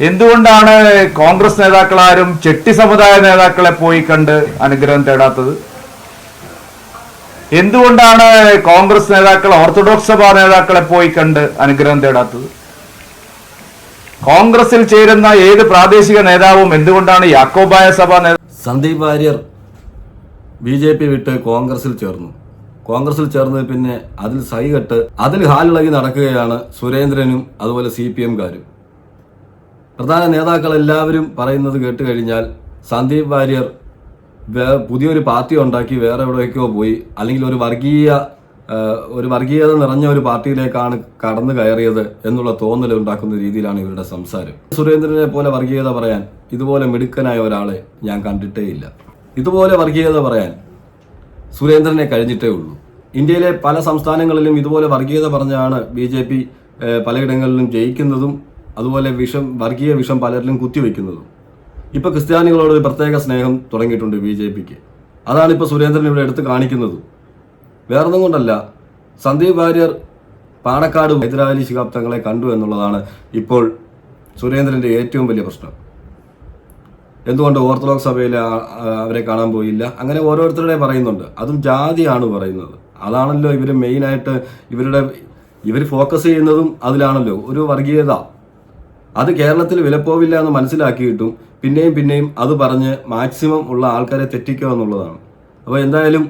എന്തുകൊണ്ടാണ് കോൺഗ്രസ് നേതാക്കളാരും ചെട്ടി സമുദായ നേതാക്കളെ പോയി കണ്ട് അനുഗ്രഹം തേടാത്തത്? എന്തുകൊണ്ടാണ് കോൺഗ്രസ് നേതാക്കൾ ഓർത്തഡോക്സ് സഭാ നേതാക്കളെ പോയി കണ്ട് അനുഗ്രഹം തേടാത്തത്? കോൺഗ്രസിൽ ചേരുന്ന ഏത് പ്രാദേശിക നേതാവും എന്തുകൊണ്ടാണ് യാക്കോബായ സഭ Sandeep Varier B J P വിട്ട് കോൺഗ്രസിൽ ചേർന്നു. കോൺഗ്രസിൽ ചേർന്ന് പിന്നെ അതിൽ സൈകെട്ട് അതിൽ ഹാലിളകി നടക്കുകയാണ് സുരേന്ദ്രനും അതുപോലെ സി പി എംകാരും. പ്രധാന നേതാക്കൾ എല്ലാവരും പറയുന്നത് കേട്ട് കഴിഞ്ഞാൽ സന്ദീപ് വാര്യർ പുതിയൊരു പാർട്ടി ഉണ്ടാക്കി വേറെ എവിടേക്കോ പോയി. അല്ലെങ്കിൽ ഒരു വർഗീയ ഒരു വർഗീയത നിറഞ്ഞ ഒരു പാർട്ടിയിലേക്കാണ് കടന്നു കയറിയത് എന്നുള്ള തോന്നൽ ഉണ്ടാക്കുന്ന രീതിയിലാണ് ഇവരുടെ സംസാരം. സുരേന്ദ്രനെ പോലെ വർഗീയത പറയാൻ ഇതുപോലെ മിടുക്കനായ ഒരാളെ ഞാൻ കണ്ടിട്ടേ ഇല്ല. ഇതുപോലെ വർഗീയത പറയാൻ സുരേന്ദ്രനെ കഴിഞ്ഞിട്ടേ ഉള്ളൂ. ഇന്ത്യയിലെ പല സംസ്ഥാനങ്ങളിലും ഇതുപോലെ വർഗീയത പറഞ്ഞാണ് ബി ജെ പി പലയിടങ്ങളിലും ജയിക്കുന്നതും അതുപോലെ വിഷം വർഗീയ വിഷം പലരിലും കുത്തിവെക്കുന്നതും. ഇപ്പൊ ക്രിസ്ത്യാനികളോട് ഒരു പ്രത്യേക സ്നേഹം തുടങ്ങിയിട്ടുണ്ട് ബി ജെ പിക്ക്. അതാണ് ഇപ്പോൾ സുരേന്ദ്രൻ ഇവിടെ എടുത്ത് കാണിക്കുന്നത്. വേറൊന്നും കൊണ്ടല്ല സന്ദീപ് വാര്യർ പാണക്കാട് ഹൈദരാലി ശിഹാബ് തങ്ങളെ കണ്ടു എന്നുള്ളതാണ് ഇപ്പോൾ സുരേന്ദ്രന്റെ ഏറ്റവും വലിയ പ്രശ്നം. എന്തുകൊണ്ട് ഓർത്തഡോക്സ് സഭയിൽ അവരെ കാണാൻ പോയില്ല? അങ്ങനെ ഓരോരുത്തരുടെ പറയുന്നുണ്ട്. അതും ജാതിയാണ് പറയുന്നത്. അതാണല്ലോ ഇവർ മെയിനായിട്ട് ഇവരുടെ ഇവർ ഫോക്കസ് ചെയ്യുന്നതും അതിലാണല്ലോ. ഒരു വർഗീയത. അത് കേരളത്തിൽ വിലപ്പോവില്ല എന്ന് മനസ്സിലാക്കിയിട്ടും പിന്നെയും പിന്നെയും അത് പറഞ്ഞ് മാക്സിമം ഉള്ള ആൾക്കാരെ തെറ്റിക്കുക എന്നുള്ളതാണ്. അപ്പോൾ എന്തായാലും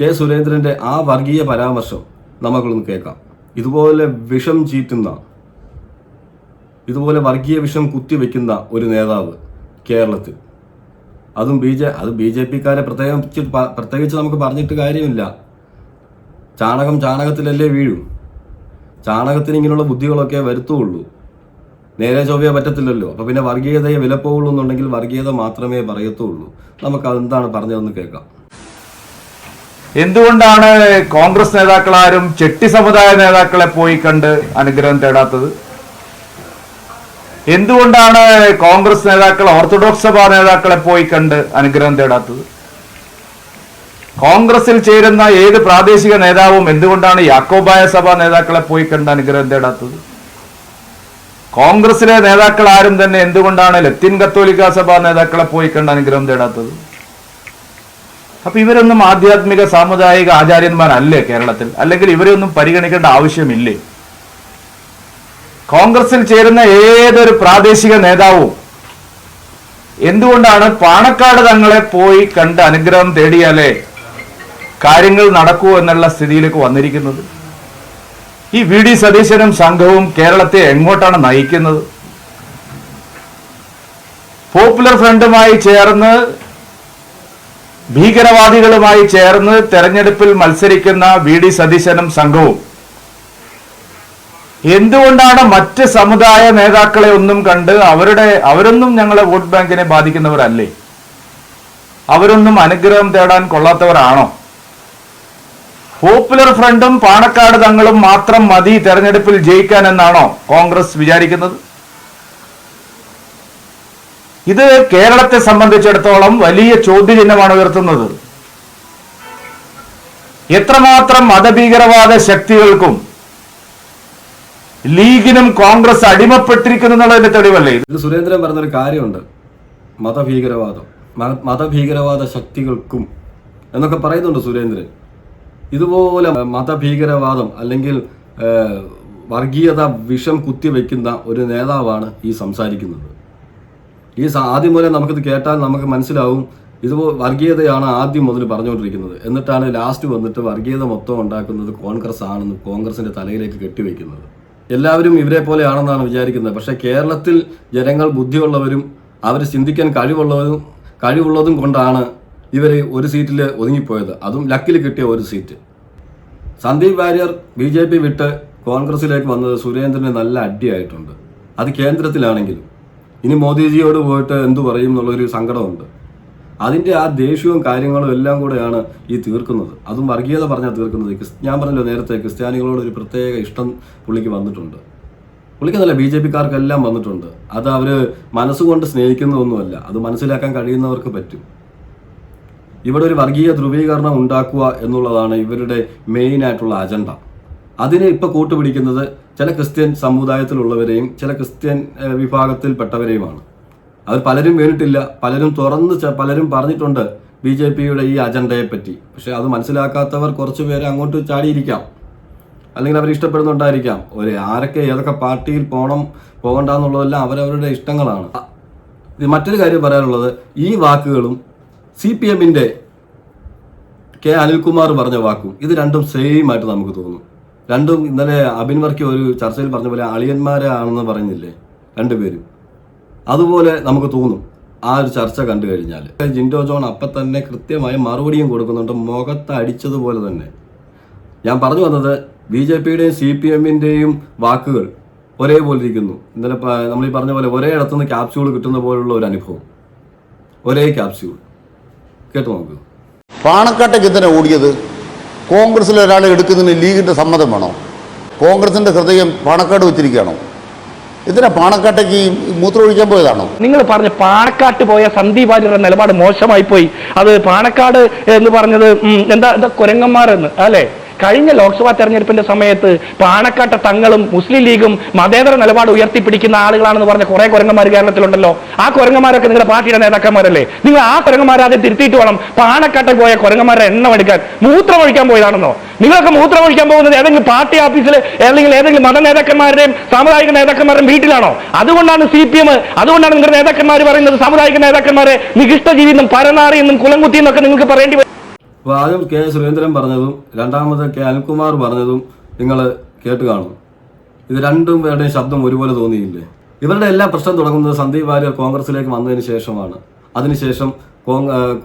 കെ സുരേന്ദ്രന്റെ ആ വർഗീയ പരാമർശം നമുക്കൊന്ന് കേൾക്കാം. ഇതുപോലെ വിഷം ചീറ്റുന്ന ഇതുപോലെ വർഗീയ വിഷം കുത്തിവെക്കുന്ന ഒരു നേതാവ് കേരളത്തിൽ. അതും ബി ജെ അത് ബി ജെ പിക്കാരെ പ്രത്യേകിച്ച് പ്രത്യേകിച്ച് നമുക്ക് പറഞ്ഞിട്ട് കാര്യമില്ല. ചാണകം ചാണകത്തിലല്ലേ വീഴും? ചാണകത്തിന് ഇങ്ങനെയുള്ള ബുദ്ധികളൊക്കെ വരുത്തുള്ളൂ നേരെ ചൊവ്വയെ പറ്റത്തില്ലല്ലോ. അപ്പൊ പിന്നെ വർഗീയതയെ വിലപ്പോവുള്ളൂ എന്നുണ്ടെങ്കിൽ വർഗീയത മാത്രമേ പറയത്തുള്ളൂ. നമുക്ക് അതെന്താണ് പറഞ്ഞതെന്ന് കേൾക്കാം. എന്തുകൊണ്ടാണ് കോൺഗ്രസ് നേതാക്കളാരും ചെട്ടി സമുദായ നേതാക്കളെ പോയി കണ്ട് അനുഗ്രഹം തേടാത്തത്? എന്തുകൊണ്ടാണ് കോൺഗ്രസ് നേതാക്കൾ ഓർത്തഡോക്സ് സഭാ നേതാക്കളെ പോയി കണ്ട് അനുഗ്രഹം തേടാത്തത്? കോൺഗ്രസിൽ ചേരുന്ന ഏത് പ്രാദേശിക നേതാവും എന്തുകൊണ്ടാണ് യാക്കോബായ സഭാ നേതാക്കളെ പോയി കണ്ട് അനുഗ്രഹം തേടാത്തത്? കോൺഗ്രസിലെ നേതാക്കൾ ആരും തന്നെ എന്തുകൊണ്ടാണ് ലത്തീൻ കത്തോലിക്ക സഭാ നേതാക്കളെ പോയി കണ്ട് അനുഗ്രഹം തേടാത്തത്? അപ്പൊ ഇവരൊന്നും ആധ്യാത്മിക സാമുദായിക ആചാര്യന്മാരല്ലേ കേരളത്തിൽ? അല്ലെങ്കിൽ ഇവരെയൊന്നും പരിഗണിക്കേണ്ട ആവശ്യമില്ലേ? കോൺഗ്രസിൽ ചേരുന്ന ഏതൊരു പ്രാദേശിക നേതാവും എന്തുകൊണ്ടാണ് പാണക്കാട് തങ്ങളെ പോയി കണ്ട് അനുഗ്രഹം തേടിയാലേ കാര്യങ്ങൾ നടക്കൂ എന്നുള്ള സ്ഥിതിയിലേക്ക് വന്നിരിക്കുന്നത്? ഈ വി ഡി സതീശനും സംഘവും കേരളത്തെ എങ്ങോട്ടാണ് നയിക്കുന്നത്? പോപ്പുലർ ഫ്രണ്ടുമായി ചേർന്ന് ഭീകരവാദികളുമായി ചേർന്ന് തെരഞ്ഞെടുപ്പിൽ മത്സരിക്കുന്ന വി ഡി സതീശനും സംഘവും. എന്തുകൊണ്ടാണ് മറ്റ് സമുദായ നേതാക്കളെ ഒന്നും കണ്ട് അവരുടെ അവരൊന്നും ഞങ്ങളെ വോട്ട് ബാങ്കിനെ ബാധിക്കുന്നവരല്ലേ? അവരൊന്നും അനുഗ്രഹം തേടാൻ കൊള്ളാത്തവരാണോ? പോപ്പുലർ ഫ്രണ്ടും പാണക്കാട് തങ്ങളും മാത്രം മതി തെരഞ്ഞെടുപ്പിൽ ജയിക്കാൻ എന്നാണോ കോൺഗ്രസ് വിചാരിക്കുന്നത്? ഇത് കേരളത്തെ സംബന്ധിച്ചിടത്തോളം വലിയ ചോദ്യചിഹ്നമാണ് ഉയർത്തുന്നത്. എത്രമാത്രം മതഭീകരവാദ ശക്തികൾക്കും ലീഗിനും കോൺഗ്രസ് അടിമപ്പെട്ടിരിക്കുന്നു എന്നുള്ളതിന്റെ തെളിവല്ലേ ഇത്? സുരേന്ദ്രൻ പറഞ്ഞൊരു കാര്യമുണ്ട്. മതഭീകരവാദം മതഭീകരവാദ ശക്തികൾക്കും എന്നൊക്കെ പറയുന്നുണ്ട് സുരേന്ദ്രൻ. ഇതുപോലെ മതഭീകരവാദം അല്ലെങ്കിൽ വർഗീയത വിഷം കുത്തിവെക്കുന്ന ഒരു നേതാവാണ് ഈ സംസാരിക്കുന്നത്. ഈ ആദ്യം മുതലേ നമുക്കിത് കേട്ടാൽ നമുക്ക് മനസ്സിലാവും ഇത് വർഗീയതയാണ് ആദ്യം മുതൽ പറഞ്ഞുകൊണ്ടിരിക്കുന്നത്. എന്നിട്ടാണ് ലാസ്റ്റ് വന്നിട്ട് വർഗീയത മൊത്തം ഉണ്ടാക്കുന്നത് കോൺഗ്രസ് ആണെന്ന് കോൺഗ്രസിന്റെ തലയിലേക്ക് കെട്ടിവെക്കുന്നത്. എല്ലാവരും ഇവരെ പോലെയാണെന്നാണ് വിചാരിക്കുന്നത്. പക്ഷേ കേരളത്തിൽ ജനങ്ങൾ ബുദ്ധിയുള്ളവരും അവർ ചിന്തിക്കാൻ കഴിവുള്ളവരും കഴിവുള്ളതും കൊണ്ടാണ് ഇവർ ഒരു സീറ്റിൽ ഒതുങ്ങിപ്പോയത്. അതും ലക്കിൽ കിട്ടിയ ഒരു seat. Sandeep Varier B J P വിട്ട് കോൺഗ്രസിലേക്ക് വന്നത് സുരേന്ദ്രന് നല്ല അടിയായിട്ടുണ്ട്. അത് കേന്ദ്രത്തിലാണെങ്കിലും. ഇനി മോദിജിയോട് പോയിട്ട് എന്തു പറയും എന്നുള്ളൊരു സങ്കടമുണ്ട്. അതിന്റെ ആ ദേഷ്യവും കാര്യങ്ങളും എല്ലാം കൂടെയാണ് ഈ തീർക്കുന്നത്. അതും വർഗീയത പറഞ്ഞാൽ തീർക്കുന്നത്. ഞാൻ പറഞ്ഞല്ലോ നേരത്തെ ക്രിസ്ത്യാനികളോട് ഒരു പ്രത്യേക ഇഷ്ടം പുള്ളിക്ക് വന്നിട്ടുണ്ട്. പുള്ളിക്കെന്നല്ല ബി ജെ പിക്കാർക്കെല്ലാം വന്നിട്ടുണ്ട്. അത് അവർ മനസ്സുകൊണ്ട് സ്നേഹിക്കുന്നതൊന്നുമല്ല. അത് മനസ്സിലാക്കാൻ കഴിയുന്നവർക്ക് പറ്റും. ഇവിടെ ഒരു വർഗീയ ധ്രുവീകരണം ഉണ്ടാക്കുക എന്നുള്ളതാണ് ഇവരുടെ മെയിൻ ആയിട്ടുള്ള അജണ്ട അതിനെ ഇപ്പൊ കൂട്ടുപിടിക്കുന്നത് ചില ക്രിസ്ത്യൻ സമുദായത്തിലുള്ളവരെയും ചില ക്രിസ്ത്യൻ വിഭാഗത്തിൽപ്പെട്ടവരെയുമാണ്. അവർ പലരും വീണിട്ടില്ല പലരും തുറന്ന് പലരും പറഞ്ഞിട്ടുണ്ട് ബി ജെ പിയുടെ ഈ അജണ്ടയെ പറ്റി പക്ഷെ അത് മനസ്സിലാക്കാത്തവർ കുറച്ച് പേര് അങ്ങോട്ട് ചാടിയിരിക്കാം. അല്ലെങ്കിൽ അവർ ഇഷ്ടപ്പെടുന്നുണ്ടായിരിക്കാം. ഒരു ആരൊക്കെ ഏതൊക്കെ പാർട്ടിയിൽ പോകണം പോകണ്ടെന്നുള്ളതെല്ലാം അവരവരുടെ ഇഷ്ടങ്ങളാണ്. മറ്റൊരു കാര്യം പറയാനുള്ളത് ഈ വാക്കുകളും സി പി എമ്മിന്റെ കെ അനിൽകുമാർ പറഞ്ഞ വാക്കും ഇത് രണ്ടും സെയിം ആയിട്ട് നമുക്ക് തോന്നും. രണ്ടും ഇന്നലെ അബിൻ വർക്കി ഒരു ചർച്ചയിൽ പറഞ്ഞ പോലെ അളിയന്മാരാണെന്ന് പറഞ്ഞില്ലേ? രണ്ടുപേരും അതുപോലെ നമുക്ക് തോന്നും ആ ഒരു ചർച്ച കണ്ടു കഴിഞ്ഞാൽ ജിൻഡോ ജോൺ അപ്പം തന്നെ കൃത്യമായ മറുപടിയും കൊടുക്കുന്നുണ്ട്. മുഖത്ത് അടിച്ചതുപോലെ തന്നെ. ഞാൻ പറഞ്ഞു വന്നത് ബി ജെ പിയുടെയും സി പി എമ്മിന്റെയും വാക്കുകൾ ഒരേപോലെ ഇരിക്കുന്നു ഇന്നലെ നമ്മൾ ഈ പറഞ്ഞ പോലെ ഒരേ ഇടത്തുനിന്ന് ക്യാപ്സ്യൂൾ കിട്ടുന്ന പോലുള്ള ഒരു അനുഭവം. ഒരേ ക്യാപ്സ്യൂൾ കേട്ടു നോക്കൂ പാണക്കാട്ടേക്ക് എന്തിനാ ഓടിയത് കോൺഗ്രസ്സിൽ ഒരാളെ എടുക്കുന്നതിന് ലീഗിന്റെ സമ്മതം വേണോ? കോൺഗ്രസിന്റെ ഹൃദയം പാണക്കാട് വെച്ചിരിക്കുകയാണോ? ഇതിനെ പാണക്കാട്ടേക്ക് മൂത്ര മൂത്രമൊഴിക്കാൻ പോയതാണോ? നിങ്ങൾ പറഞ്ഞ പാണക്കാട്ട് പോയ സന്ദീപ് വാര്യരുടെ നിലപാട് മോശമായി പോയി. അത് പാണക്കാട് എന്ന് പറഞ്ഞത് എന്താ എന്താ കുരങ്ങന്മാരെന്ന് അല്ലെ? കഴിഞ്ഞ ലോക്സഭാ തെരഞ്ഞെടുപ്പിന്റെ സമയത്ത് പാണക്കാട്ട് തങ്ങളും മുസ്ലിം ലീഗും മതേതര നിലപാട് ഉയർത്തിപ്പിടിക്കുന്ന ആളുകളാണെന്ന് പറഞ്ഞ കുറെ കുരങ്ങന്മാർ കേരളത്തിലുണ്ടല്ലോ. ആ കുരങ്ങന്മാരൊക്കെ നിങ്ങളുടെ പാർട്ടിയുടെ നേതാക്കന്മാരല്ലേ? നിങ്ങൾ ആ കുരങ്ങന്മാരെ ആദ്യം തിരുത്തിയിട്ട് വേണം പാണക്കാട്ടെ പോയ കുരങ്ങന്മാരുടെ എണ്ണം എടുക്കാൻ. മൂത്രമൊഴിക്കാൻ പോയതാണെന്നോ? നിങ്ങളൊക്കെ മൂത്രം ഒഴിക്കാൻ പോകുന്നത് ഏതെങ്കിലും പാർട്ടി ഓഫീസിൽ അല്ലെങ്കിൽ ഏതെങ്കിലും മത നേതാക്കന്മാരുടെയും സാമുദായിക നേതാക്കന്മാരുടെയും വീട്ടിലാണോ? അതുകൊണ്ടാണ് സി പി എം അതുകൊണ്ടാണ് നിങ്ങളുടെ നേതാക്കന്മാർ പറയുന്നത് സാമുദായിക നേതാക്കന്മാരെ നികിഷ്ട ജീവിതം പരനാറി എന്നും കുലംകുത്തി എന്നൊക്കെ നിങ്ങൾക്ക് പറയേണ്ടി അപ്പോൾ ആദ്യം കെ സുരേന്ദ്രൻ പറഞ്ഞതും രണ്ടാമത് കെ അനിൽകുമാർ പറഞ്ഞതും നിങ്ങൾ കേട്ട് കാണും. ഇത് രണ്ടും പേരുടെയും ശബ്ദം ഒരുപോലെ തോന്നിയില്ലേ? ഇവരുടെ എല്ലാ പ്രശ്നം തുടങ്ങുന്നത് സന്ദീപ് വാര്യർ കോൺഗ്രസിലേക്ക് വന്നതിന് ശേഷമാണ്. അതിനുശേഷം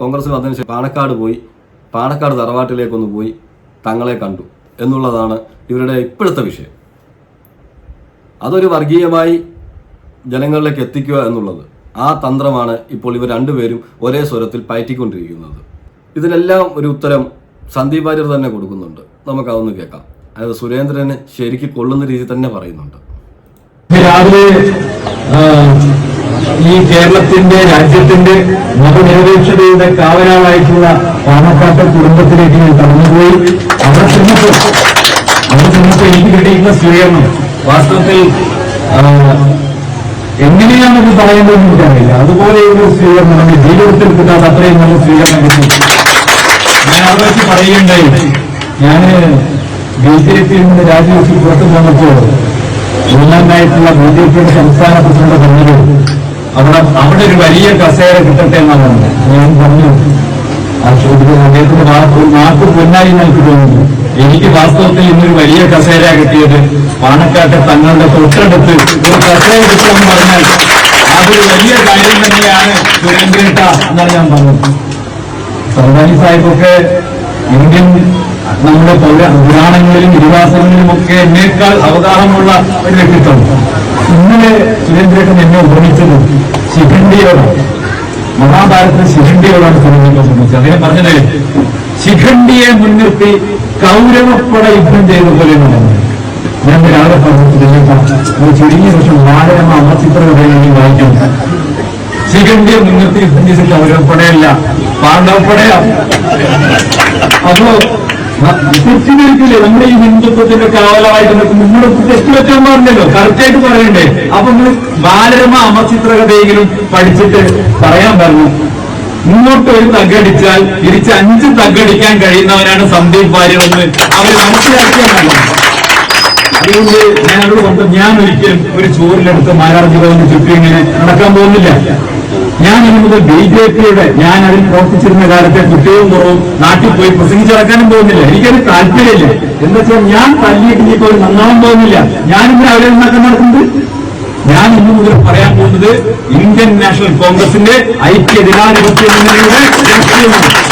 കോൺഗ്രസിൽ വന്നതിന് ശേഷം പാണക്കാട് പോയി. പാണക്കാട് തറവാട്ടിലേക്കൊന്ന് പോയി തങ്ങളെ കണ്ടു എന്നുള്ളതാണ് ഇവരുടെ ഇപ്പോഴത്തെ വിഷയം. അതൊരു വർഗീയമായി ജനങ്ങളിലേക്ക് എത്തിക്കുക എന്നുള്ളത് ആ തന്ത്രമാണ് ഇപ്പോൾ ഇവർ രണ്ടുപേരും ഒരേ സ്വരത്തിൽ പയറ്റിക്കൊണ്ടിരിക്കുന്നത്. ഇതിനെല്ലാം ഒരു ഉത്തരം സന്ദീപ് വാര്യർ തന്നെ കൊടുക്കുന്നുണ്ട്. നമുക്ക് അതൊന്ന് കേൾക്കാം. അതായത് സുരേന്ദ്രന് ശരിക്ക് കൊള്ളുന്ന രീതി തന്നെ പറയുന്നുണ്ട്. രാവിലെ ഈ കേരളത്തിന്റെ രാജ്യത്തിന്റെ മതനിരപേക്ഷതയുടെ കാവലാളായിട്ടുള്ള പാണക്കാട്ടെ കുടുംബത്തിലേക്ക് ഞാൻ കടന്നുപോയി. അവിടെ എനിക്ക് കിട്ടിയിരുന്ന സ്വീകരണം വാസ്തവത്തിൽ എങ്ങനെയാണെന്ന് പറയുന്നതെന്ന് എനിക്കറിയില്ല. അതുപോലെ ഒരു സ്വീകരണം നമ്മുടെ ജീവിതത്തിൽ കിട്ടാത്ത അത്രയും നല്ല സ്വീകരണം കിട്ടി ഞാൻ വെച്ച് പറയുകയുണ്ടായി. ഞാൻ ബി ജെ പിയിൽ നിന്ന് രാജിവെച്ച് പുറത്തു പോന്നപ്പോൾ മൂന്നാമതായിട്ടുള്ള ബി ജെ പിയുടെ സംസ്ഥാന പ്രസിഡന്റ് പറഞ്ഞത് അവിടെ അവിടെ ഒരു വലിയ കസേര കിട്ടട്ടെ എന്നാണ്. ഞാൻ പറഞ്ഞു ആ ചോദ്യത്തിൽ അദ്ദേഹത്തിന്റെ മാർക്ക് പൊന്നായി എനിക്ക് തോന്നുന്നു. എനിക്ക് വാസ്തവത്തിൽ ഇന്നൊരു വലിയ കസേര കിട്ടിയത് പാണക്കാട്ടെ തങ്ങളുടെ തൊട്ടടുത്ത് ഒരു കസേര കിട്ടുമെന്ന് പറഞ്ഞാൽ അതൊരു വലിയ കാര്യം തന്നെയാണ് സുരേന്ദ്രേട്ട എന്നാണ് ഞാൻ പറഞ്ഞത്. സർദാനി സാഹിബൊക്കെ ഇന്ത്യൻ നമ്മുടെ പൗര- പുരാണങ്ങളിലും ഇതിഹാസങ്ങളിലും ഒക്കെ എന്നേക്കാൾ അവഗാഹമുള്ള ഒരു വ്യക്തിത്വം. ഇന്നലെ സുരേന്ദ്രേട്ടൻ എന്നെ ഉപമിച്ചത് ശിഖണ്ഡിയോടാണ്. മഹാഭാരതത്തിൽ ശിഖണ്ഡിയോടാണ് സുരേന്ദ്രനെ സംബന്ധിച്ചത്. അദ്ദേഹം പറഞ്ഞത് ശിഖണ്ഡിയെ മുൻനിർത്തി കൗരവപ്പട യുദ്ധം ചെയ്ത പോലെ ഞാൻ രാവിലെ പറഞ്ഞു ചുരുങ്ങിയ പക്ഷം വാരമ അമർച്ചിത്രകഥയിൽ വായിക്കുന്നു ശിഖണ്ഡിയെ മുൻനിർത്തി യുദ്ധം ചെയ്ത കൗരവപ്പടയല്ല പാണ്ഡവപ്പടയാം. അപ്പോ കുത്തിനിൽക്കില്ലേ നമ്മുടെ ഈ ഹിന്ദുത്വത്തിന്റെ കാവലമായിട്ട് നിൽക്കും നിങ്ങൾ ടെസ്റ്റ് വെച്ചാൽ പറഞ്ഞല്ലോ കറക്റ്റായിട്ട് പറയണ്ടേ? അപ്പൊ നിങ്ങൾ ബാലരമ അമചിത്രകഥയെങ്കിലും പഠിച്ചിട്ട് പറയാൻ പറഞ്ഞു. ഇങ്ങോട്ട് ഒരു തగ్గടിച്ചാൽ തിരിച്ച് അഞ്ച് തగ్గടിക്കാൻ കഴിയുന്നവനാണ് സന്ദീപ് വാര്യർ എന്ന് അവർ മനസ്സിലാക്കിയാണ് അതുകൊണ്ട് ഞാൻ പറഞ്ഞു ഞാൻ ഒരിക്കലും ഒരു ചോറിലെടുത്ത് മാരാർജി ഭവന്റെ ചുറ്റും ഇങ്ങനെ നടക്കാൻ പോകുന്നില്ല. ഞാൻ ഇനി മുതൽ ബി ജെ പിയുടെ ഞാൻ അതിൽ പ്രവർത്തിച്ചിരുന്ന കാലത്തെ കുട്ടിയും കുറവും നാട്ടിൽ പോയി പ്രസംഗിച്ചിറക്കാനും പോകുന്നില്ല. എനിക്കത് താല്പര്യമില്ല. എന്താ വെച്ചാൽ ഞാൻ തല്ലിയിട്ട് ഇനിയിപ്പോ ഒരു നന്നാവാൻ പോകുന്നില്ല. ഞാനിങ്ങനെ അവരെ നന്നാക്കാൻ നടക്കുന്നത് ഞാൻ ഇന്നു മുതൽ പറയാൻ പോകുന്നത് ഇന്ത്യൻ നാഷണൽ കോൺഗ്രസിന്റെ ഐക്യ ദിനാധിപത്യ മുന്നണിയുടെ ലക്ഷ്യമാണ്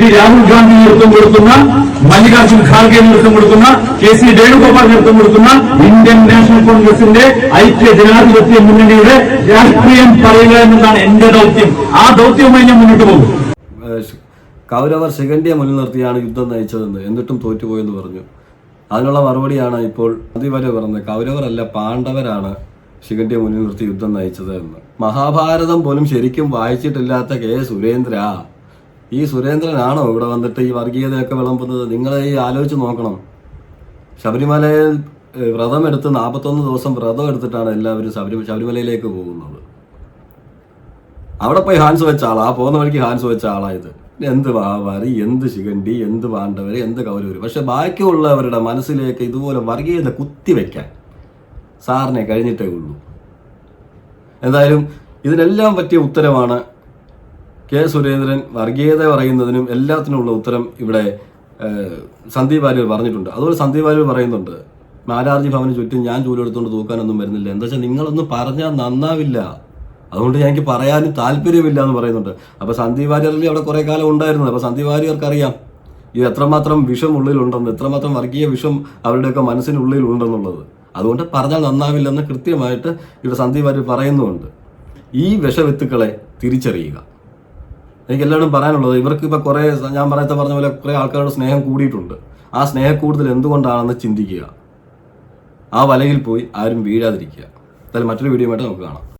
ശ്രീ രാഹുൽ ഗാന്ധി നേതൃത്വം കൊടുക്കുന്ന മല്ലികാർജുൻ ഖാർഗെ നേതൃത്വം കൊടുക്കുന്ന കെ സി വേണുഗോപാൽ നേതൃത്വം കൊടുക്കുന്ന ഇന്ത്യൻ നാഷണൽ കോൺഗ്രസിന്റെ ഐക്യ ജനാധിപത്യ മുന്നണിയുടെ രാഷ്ട്രീയം പറയുക എന്നതാണ് എന്റെ ദൗത്യം. ആ ദൗത്യവുമായി ഞാൻ മുന്നോട്ട് പോകും. കൗരവർ ശിഖണ്ഡിയെ മുന്നിൽ നിർത്തിയാണ് യുദ്ധം നയിച്ചതെന്ന് എന്നിട്ടും തോറ്റുപോയെന്ന് പറഞ്ഞു. അതിനുള്ള മറുപടിയാണ് ഇപ്പോൾ അതിവരെ പറഞ്ഞത്. കൗരവരല്ല പാണ്ഡവരാണ് ശിഖണ്ഡിയെ മുന്നിൽ നിർത്തി യുദ്ധം നയിച്ചത് എന്ന് മഹാഭാരതം പോലും ശരിക്കും വായിച്ചിട്ടില്ലാത്ത കെ സുരേന്ദ്ര. ഈ സുരേന്ദ്രനാണോ ഇവിടെ വന്നിട്ട് ഈ വർഗീയതയൊക്കെ വിളമ്പുന്നത്? നിങ്ങൾ ഈ ആലോചിച്ച് നോക്കണം. ശബരിമലയിൽ വ്രതം എടുത്ത് നാൽപ്പത്തൊന്ന് ദിവസം വ്രതം എടുത്തിട്ടാണ് എല്ലാവരും ശബരി ശബരിമലയിലേക്ക് പോകുന്നത്. അവിടെ പോയി ഹാൻസ് വെച്ച ആളാ? പോകുന്ന വഴിക്ക് ഹാൻസ് വെച്ച ആളായത് എന്ത് വാവാരി എന്ത് ശിഖണ്ഡി എന്ത് പാണ്ഡവര് എന്ത് കൗരവര്. പക്ഷെ ബാക്കിയുള്ളവരുടെ മനസ്സിലേക്ക് ഇതുപോലെ വർഗീയത കുത്തിവെക്കാൻ സാറിനെ കഴിഞ്ഞിട്ടേ ഉള്ളൂ. എന്തായാലും ഇതിനെല്ലാം പറ്റിയ ഉത്തരമാണ് കെ സുരേന്ദ്രൻ വർഗീയത പറയുന്നതിനും എല്ലാത്തിനുമുള്ള ഉത്തരം ഇവിടെ സന്ദീപ് വാര്യർ പറഞ്ഞിട്ടുണ്ട്. അതുപോലെ സന്ദീപ് വാര്യർ പറയുന്നുണ്ട് മാരാർജി ഭവന് ചുറ്റും ഞാൻ ജോലി എടുത്തുകൊണ്ട് തൂക്കാനൊന്നും വരുന്നില്ല. എന്താ വെച്ചാൽ നിങ്ങളൊന്നും പറഞ്ഞാൽ നന്നാവില്ല. അതുകൊണ്ട് എനിക്ക് പറയാനും താല്പര്യമില്ല എന്ന് പറയുന്നുണ്ട്. അപ്പൊ സന്ദീപ് വാര്യറിൽ അവിടെ കുറെ കാലം ഉണ്ടായിരുന്നു. അപ്പൊ സന്ദീപ് വാര്യർക്ക് അറിയാം ഇത് എത്രമാത്രം വിഷം ഉള്ളിലുണ്ടെന്ന് എത്രമാത്രം വർഗീയ വിഷം അവരുടെയൊക്കെ മനസ്സിനുള്ളിൽ ഉണ്ടെന്നുള്ളത്. അതുകൊണ്ട് പറഞ്ഞാൽ നന്നാവില്ലെന്ന് കൃത്യമായിട്ട് ഇവിടെ സന്ദീപ് വാര്യർ പറയുന്നുമുണ്ട്. ഈ വിഷവിത്തുക്കളെ തിരിച്ചറിയുക. എനിക്ക് എല്ലാവരും പറയാനുള്ളത് ഇവർക്ക് ഇപ്പൊ കുറേ ഞാൻ പറയാത്ത പറഞ്ഞ പോലെ കുറേ ആൾക്കാരുടെ സ്നേഹം കൂടിയിട്ടുണ്ട്. ആ സ്നേഹം കൂടുതൽ എന്തുകൊണ്ടാണെന്ന് ചിന്തിക്കുക. ആ വലയിൽ പോയി ആരും വീഴാതിരിക്കുക. എന്തായാലും മറ്റൊരു വീഡിയോ ആയിട്ട് നമുക്ക് കാണാം.